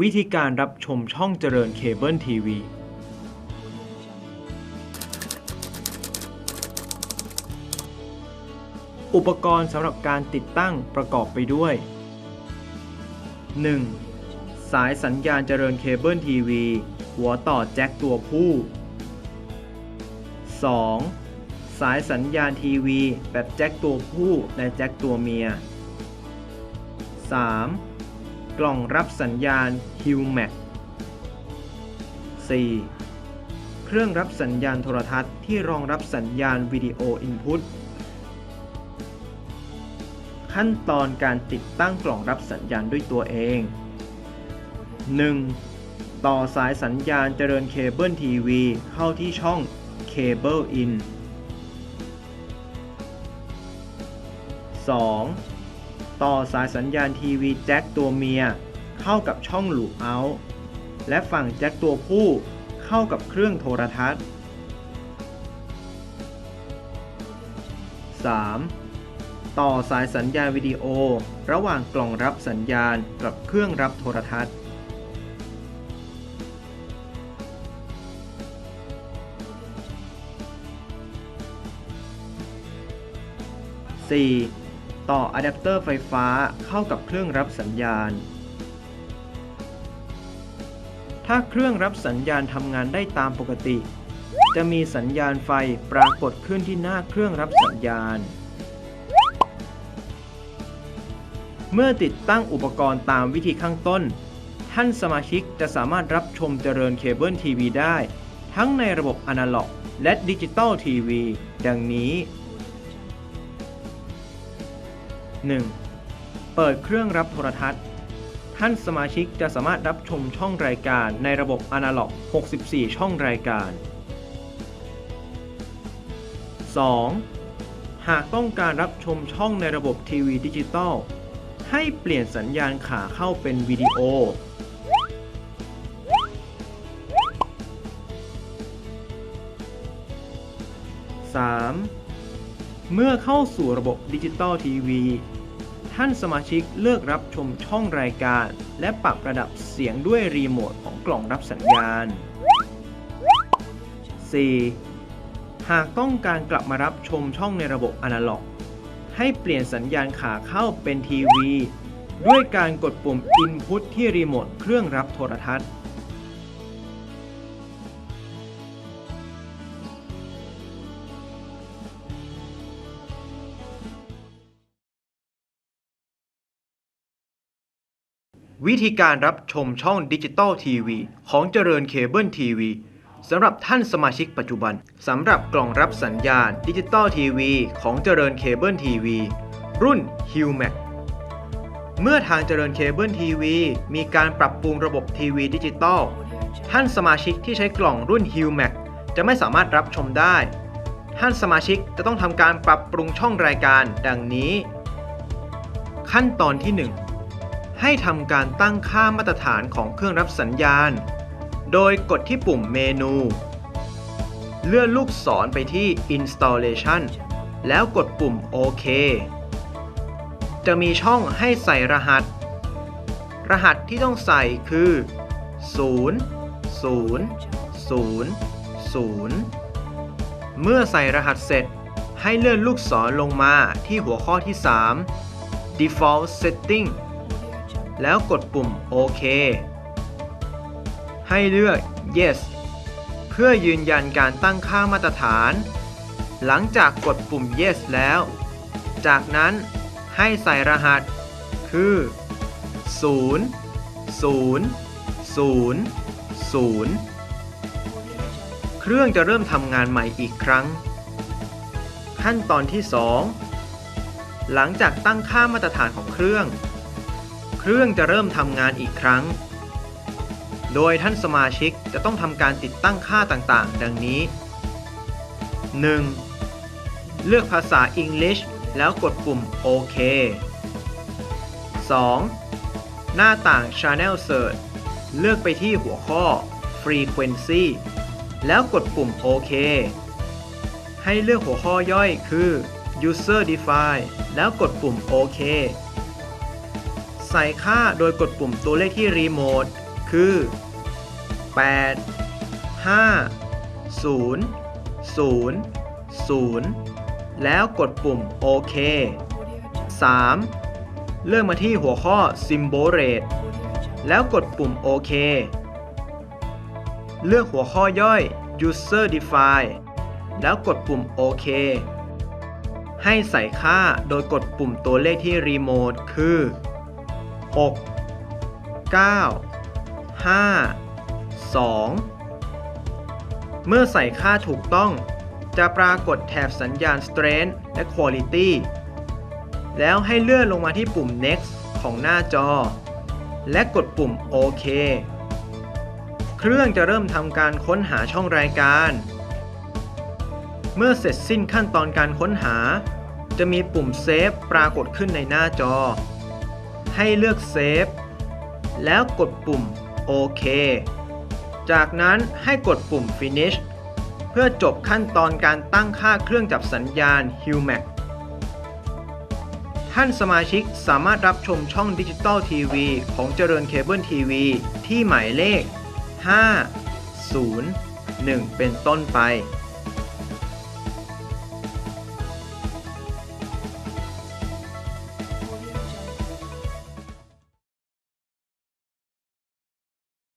วิธีการรับชมช่องเจริญเคเบิลทีวีอุปกรณ์สำหรับการติดตั้งประกอบไปด้วย 1. สายสัญญาณเจริญเคเบิลทีวีหัวต่อแจ็คตัวผู้ 2. สายสัญญาณทีวีแบบแจ็คตัวผู้และแจ็คตัวเมีย 3. กล่องรับสัญญาณ h u m a c 4. เครื่องรับสัญญาณโทรทัศน์ที่รองรับสัญญาณวิดีโออินพุตขั้นตอนการติดตั้งกล่องรับสัญญาณด้วยตัวเอง 1. ต่อสายสัญญาณเจริญเคเบิลทีวีเข้าที่ช่องเคเบิลอิน 2. ต่อสายสัญญาณทีวีแจ็คตัวเมีย เข้ากับช่องลูปเอาท์และฝั่งแจ็คตัวผู้เข้ากับเครื่องโทรทัศน์ 3. ต่อสายสัญญาณวิดีโอ ระหว่างกล่องรับสัญญาณกับเครื่องรับโทรทัศน์ 4. ต่ออะแดปเตอร์ไฟฟ้าเข้ากับเครื่องรับสัญญาณ ถ้าเครื่องรับสัญญาณทำงานได้ตามปกติ จะมีสัญญาณไฟปรากฏขึ้นที่หน้าเครื่องรับสัญญาณ เมื่อติดตั้งอุปกรณ์ตามวิธีข้างต้น ท่านสมาชิกจะสามารถรับชมเจริญเคเบิลทีวีได้ ทั้งในระบบอนาล็อก และดิจิตอลทีวี ดังนี้ 1. เปิดเครื่องรับโทรทัศน์ ท่านสมาชิกจะสามารถรับชมช่องรายการในระบบอนาล็อก 64 ช่องรายการ 2. หากต้องการรับชมช่องในระบบทีวีดิจิตอลให้เปลี่ยนสัญญาณขาเข้าเป็นวิดีโอ 3. เมื่อเข้าสู่ระบบดิจิตอลทีวี ท่านสมาชิกเลือกรับชมช่องรายการ และปรับระดับเสียงด้วยรีโมทของกล่องรับสัญญาณ 4. หากต้องการกลับมารับชมช่องในระบบอนาล็อก ให้เปลี่ยนสัญญาณขาเข้าเป็นทีวี ด้วยการกดปุ่ม Input ที่รีโมทเครื่องรับโทรทัศน์ วิธีการรับชมช่องดิจิตอลทีวีของเจริญเคเบิลทีวีสำหรับท่านสมาชิกปัจจุบันสำหรับกล่องรับสัญญาณดิจิตอลทีวีของเจริญเคเบิลทีวีรุ่น h u m a c เมื่อทางเจริญเคเบิลทีวีมีการปรับปรุงระบบทีวีดิจิตอลท่านสมาชิกที่ใช้กล่องรุ่น h u m a c จะไม่สามารถรับชมได้ ท่านสมาชิกจะต้องทำการปรับปรุงช่องรายการดังนี้ ขั้นตอนที่ 1 ให้ทำการตั้งค่ามาตรฐานของเครื่องรับสัญญาณ โดยกดที่ปุ่มเมนู เลื่อนลูกศรไปที่ Installation แล้วกดปุ่มโอเคจะมีช่องให้ใส่รหัส รหัสที่ต้องใส่คือ 0 0 0 0 เมื่อใส่รหัสเสร็จให้เลื่อนลูกศรลงมาที่หัวข้อที่ 3 Default Setting แล้วกดปุ่มโอเค ให้เลือก Yes เพื่อยืนยันการตั้งค่ามาตรฐาน หลังจากกดปุ่ม Yes แล้ว จากนั้นให้ใส่รหัส คือ 0 0 0 0 เครื่องจะเริ่มทำงานใหม่อีกครั้ง ขั้นตอนที่ 2 หลังจากตั้งค่ามาตรฐานของเครื่อง รื่องจะเริ่มทำงานอีกครั้ง โดยท่านสมาชิกจะต้องทำการติดตั้งค่าต่างๆ ดังนี้ 1. เลือกภาษา English แล้วกดปุ่มโอเค 2. หน้าต่าง Channel Search เลือกไปที่หัวข้อ Frequency แล้วกดปุ่มโอเค ให้เลือกหัวข้อย่อยคือ User Define แล้วกดปุ่มโอเค ใส่ค่าโดยกดปุ่มตัวเลขที่รีโมท คือ 8 5 0 0 0 แล้วกดปุ่มโอเค 3. เลื่อนมาที่หัวข้อ Symbol Rate แล้วกดปุ่มโอเค เลือกหัวข้อย่อย User Define แล้วกดปุ่มโอเคให้ใส่ค่าโดยกดปุ่มตัวเลขที่รีโมทคือ 6 9 5 2 เมื่อใส่ค่าถูกต้อง จะปรากฏแถบสัญญาณ Strength และ Quality แล้วให้เลื่อนลงมาที่ปุ่ม Next ของหน้าจอ และกดปุ่มโอเคเครื่องจะเริ่มทำการค้นหาช่องรายการ เมื่อเสร็จสิ้นขั้นตอนการค้นหา จะมีปุ่มเซฟปรากฏขึ้นในหน้าจอ ให้เลือกเซฟแล้วกดปุ่มโอเค จากนั้นให้กดปุ่ม Finish เพื่อจบขั้นตอนการตั้งค่าเครื่องจับสัญญาณ HuMac ท่านสมาชิกสามารถรับชมช่องดิจิตอลทีวีของเจริญเคเบิลทีวีที่หมายเลข 5 0 1 เป็นต้นไป